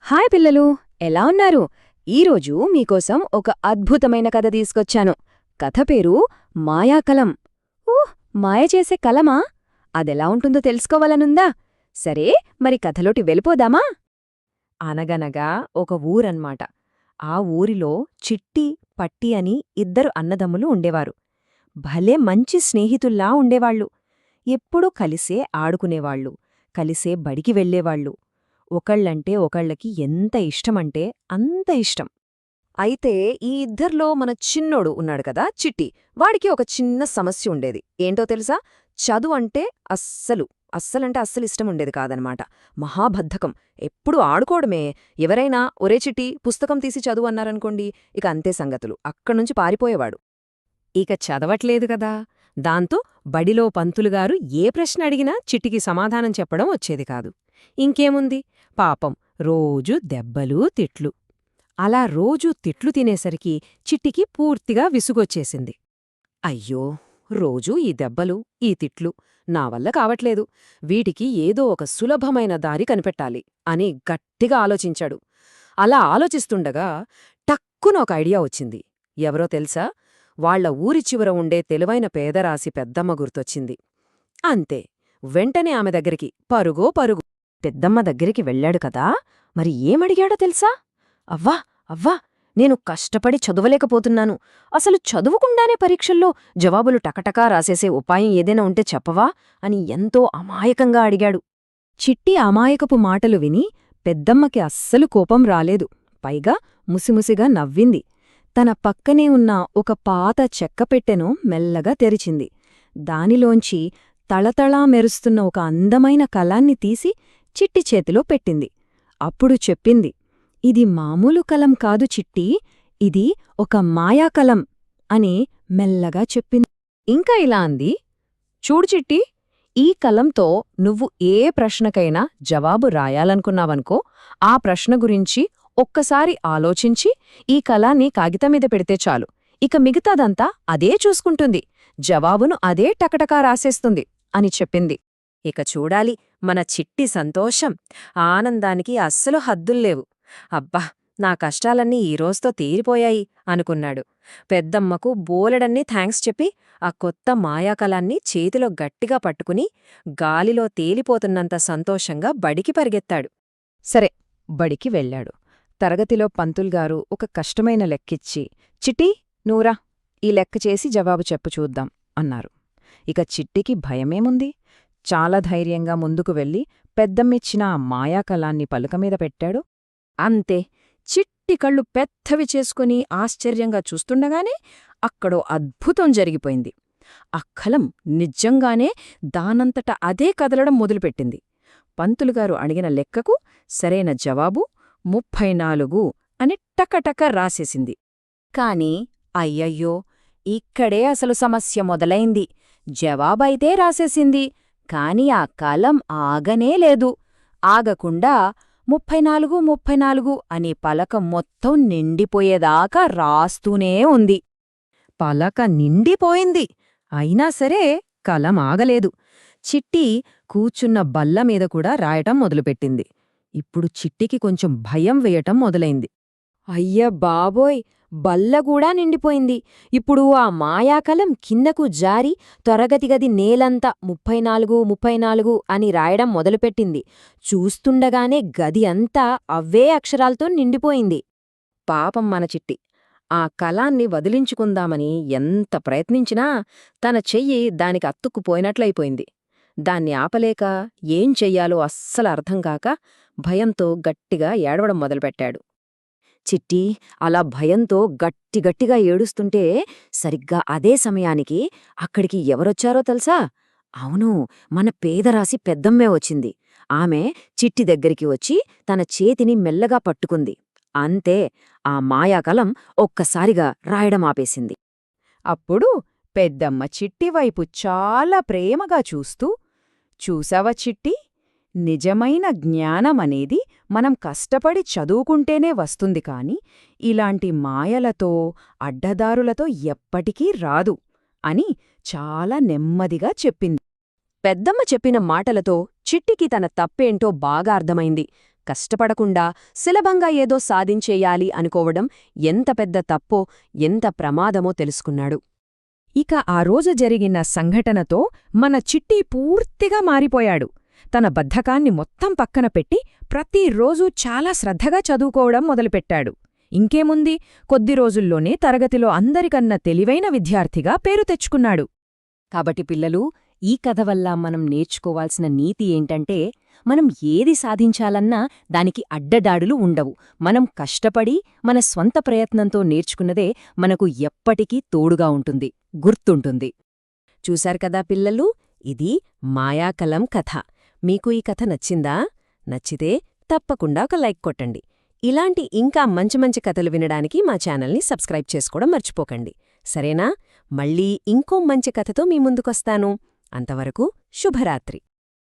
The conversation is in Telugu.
హాయ్ పిల్లలు ఎలా ఉన్నారు? ఈరోజు మీకోసం ఒక అద్భుతమైన కథ తీసుకొచ్చాను. కథ పేరు మాయాకలం. ఊహ్ మాయ చేసే కలమా? అదెలా ఉంటుందో తెలుసుకోవాలనుందా? సరే మరి కథలోటి వెళ్ళిపోదామా? అనగనగా ఒక ఊరన్మాట. ఆ ఊరిలో చిట్టి పట్టి అని ఇద్దరు అన్నదమ్ములు ఉండేవారు. భలే మంచి స్నేహితుల్లా ఉండేవాళ్ళు. ఎప్పుడూ కలిసే ఆడుకునేవాళ్ళు. కలిసే బడికి వెళ్ళేవాళ్ళు. ఒకళ్ళంటే ఒకళ్ళకి ఎంత ఇష్టమంటే అంత ఇష్టం. అయితే ఈ ఇద్దర్లో మన చిన్నోడు ఉన్నాడు కదా చిట్టి. వాడికి ఒక చిన్న సమస్య ఉండేది. ఏంటో తెలుసా? చదువు అంటే అస్సలు అస్సలంటే అస్సలు ఇష్టం ఉండేది కాదనమాట. మహాబద్ధకం. ఎప్పుడు ఆడుకోవడమే. ఎవరైనా ఒరే చిట్టి పుస్తకం తీసి చదువు అన్నారనుకోండి ఇక అంతే సంగతులు. అక్కడ్నుంచి పారిపోయేవాడు. ఇక చదవట్లేదు కదా. దాంతో బడిలో పంతులుగారు ఏ ప్రశ్న అడిగినా చిట్టికి సమాధానం చెప్పడం వచ్చేది కాదు. ఇంకేముంది? పాపం రోజూ దెబ్బలు తిట్లు. అలా రోజూ తిట్లు తినేసరికి చిట్టికి పూర్తిగా విసుగొచ్చేసింది. అయ్యో! రోజూ ఈ దెబ్బలు ఈ తిట్లు నా వల్ల కావట్లేదు. వీటికి ఏదో ఒక సులభమైన దారి కనిపెట్టాలి అని గట్టిగా ఆలోచించాడు. అలా ఆలోచిస్తుండగా టక్కున ఒక ఐడియా వచ్చింది. ఎవరో తెలుసా? వాళ్ళ ఊరి చివర ఉండే తెలివైన పేదరాశి పెద్దమ్మ గుర్తొచ్చింది. అంతే వెంటనే ఆమె దగ్గరికి పరుగో పరుగు పెద్దమ్మ దగ్గరికి వెళ్ళాడు కదా మరి ఏమడిగాడో తెలుసా? అవ్వా అవ్వా నేను కష్టపడి చదవలేకపోతున్నాను. అసలు చదువుకుండానే పరీక్షల్లో జవాబులు టకటకా రాసేసే ఉపాయం ఏదైనా ఉంటే చెప్పవా? అని ఎంతో అమాయకంగా అడిగాడు. చిట్టి అమాయకపు మాటలు విని పెద్దమ్మకి అస్సలు కోపం రాలేదు. పైగా ముసిముసిగా నవ్వింది. తన పక్కనే ఉన్న ఒక పాత చెక్కపెట్టెను మెల్లగా తెరిచింది. దానిలోంచి తళతళా మెరుస్తున్న ఒక అందమైన కలాన్ని తీసి చిట్టి చేతిలో పెట్టింది. అప్పుడు చెప్పింది ఇది మామూలు కలం కాదు చిట్టి ఇది ఒక మాయాకలం అని మెల్లగా చెప్పింది. ఇంకా ఇలా అంది. చూడు చిట్టి ఈ కలంతో నువ్వు ఏ ప్రశ్నకైనా జవాబు రాయాలనుకున్నావనుకో ఆ ప్రశ్న గురించి ఒక్కసారి ఆలోచించి ఈ కలాన్ని కాగితమీద పెడితే చాలు. ఇక మిగతాదంతా అదే చూసుకుంటుంది. జవాబును అదే టకటకా రాసేస్తుంది అని చెప్పింది. ఇక చూడాలి మన చిట్టి సంతోషం. ఆనందానికి అస్సలు హద్దుల్లేవు అబ్బా నా కష్టాలన్నీ ఈ రోజుతో తీరిపోయాయి అనుకున్నాడు. పెద్దమ్మకు బోలెడన్ని థ్యాంక్స్ చెప్పి ఆ కొత్త మాయాకలాన్ని చేతిలో గట్టిగా పట్టుకుని గాలిలో తేలిపోతున్నంత సంతోషంగా బడికి పరిగెత్తాడు. సరే బడికి వెళ్ళాడు. తరగతిలో పంతుల్గారు ఒక కష్టమైన లెక్కిచ్చి చిట్టి నూరా ఈ లెక్క చేసి జవాబు చెప్పు చూద్దాం అన్నారు. ఇక చిట్టికి భయమేముంది? చాలా ధైర్యంగా ముందుకు వెళ్ళి పెద్దమ్మిచ్చిన ఆ మాయాకలాన్ని పలుకమీద పెట్టాడు. అంతే చిట్టి కళ్ళు పెద్దవి చేసుకుని ఆశ్చర్యంగా చూస్తుండగానే అక్కడో అద్భుతం జరిగిపోయింది. అక్కలం నిజంగానే దానంతట అదే కదలడం మొదలుపెట్టింది. పంతులుగారు అడిగిన లెక్కకు సరైన జవాబు ముప్పై నాలుగు అని టకటక రాసేసింది. కాని అయ్యయ్యో ఇక్కడే అసలు సమస్య మొదలైంది. జవాబైతే రాసేసింది. కాని ఆ కలం ఆగనే లేదు. ఆగకుండా ముప్పై నాలుగు ముప్పై నాలుగు అనే పలక మొత్తం నిండిపోయేదాకా రాస్తూనే ఉంది. పలక నిండిపోయింది. అయినా సరే కలం ఆగలేదు. చిట్టి కూచున్న బల్ల మీద కూడా రాయటం మొదలుపెట్టింది. ఇప్పుడు చిట్టికి కొంచెం భయం వేయటం మొదలైంది. అయ్య బాబోయ్! బల్లగూడా నిండిపోయింది. ఇప్పుడు ఆ మాయాకలం కిందకు జారి త్వరగతిగది నేలంతా ముప్పై నాలుగు ముప్పై నాలుగు అని రాయడం మొదలుపెట్టింది. చూస్తుండగానే గది అంతా అవే అక్షరాలతో నిండిపోయింది. పాపం మన చిట్టి. ఆ కలాన్ని వదిలించుకుందామని ఎంత ప్రయత్నించినా తన చెయ్యి దానికి అత్తుక్కుపోయినట్లయిపోయింది దాన్ని ఆపలేక ఏం చెయ్యాలో అస్సలు అర్థంకాక భయంతో గట్టిగా ఏడవడం మొదలుపెట్టాడు. చిట్టి అలా భయంతో గట్టిగట్టిగా ఏడుస్తుంటే సరిగ్గా అదే సమయానికి అక్కడికి ఎవరొచ్చారో తెలుసా? అవును మన పేదరాశి పెద్దమ్మే వచ్చింది. ఆమె చిట్టి దగ్గరికి వచ్చి తన చేతిని మెల్లగా పట్టుకుంది. అంతే ఆ మాయాకలం ఒక్కసారిగా రాయడం ఆపేసింది. అప్పుడు పెద్దమ్మ చిట్టివైపు చాలా ప్రేమగా చూస్తూ చూసావా చిట్టి? నిజమైన జ్ఞానమనేది మనం కష్టపడి చదువుకుంటేనే వస్తుంది కాని ఇలాంటి మాయలతో అడ్డదారులతో ఎప్పటికీ రాదు అని చాలా నెమ్మదిగా చెప్పింది. పెద్దమ్మ చెప్పిన మాటలతో చిట్టికి తన తప్పేంటో బాగా అర్థమైంది. కష్టపడకుండా సులభంగా ఏదో సాధించేయాలి అనుకోవడం ఎంత పెద్ద తప్పో ఎంత ప్రమాదమో తెలుసుకున్నాడు. ఇక ఆ రోజు జరిగిన సంఘటనతో మన చిట్టి పూర్తిగా మారిపోయాడు. తన బద్ధకాన్ని మొత్తం పక్కన పెట్టి ప్రతిరోజూ చాలా శ్రద్ధగా చదువుకోవడం మొదలుపెట్టాడు. ఇంకేముంది? కొద్ది రోజుల్లోనే తరగతిలో అందరికన్నా తెలివైన విద్యార్థిగా పేరు తెచ్చుకున్నాడు. కాబట్టి పిల్లలు ఈ కథ వల్ల మనం నేర్చుకోవాల్సిన నీతి ఏంటంటే మనం ఏది సాధించాలన్నా దానికి అడ్డదాడులు ఉండవు. మనం కష్టపడి మన స్వంత ప్రయత్నంతో నేర్చుకున్నదే మనకు ఎప్పటికీ తోడుగా ఉంటుంది గుర్తుంటుంది. చూశారు కదా పిల్లలు? ఇది మాయాకలం కథ. మీకు ఈ కథ నచ్చిందా? నచ్చితే తప్పకుండా ఒక లైక్ కొట్టండి. ఇలాంటి ఇంకా మంచి మంచి కథలు వినడానికి మా ఛానల్ని సబ్స్క్రైబ్ చేసుకోవడం మర్చిపోకండి. సరేనా? మళ్ళీ ఇంకో మంచి కథతో మీ ముందుకొస్తాను. అంతవరకు శుభరాత్రి.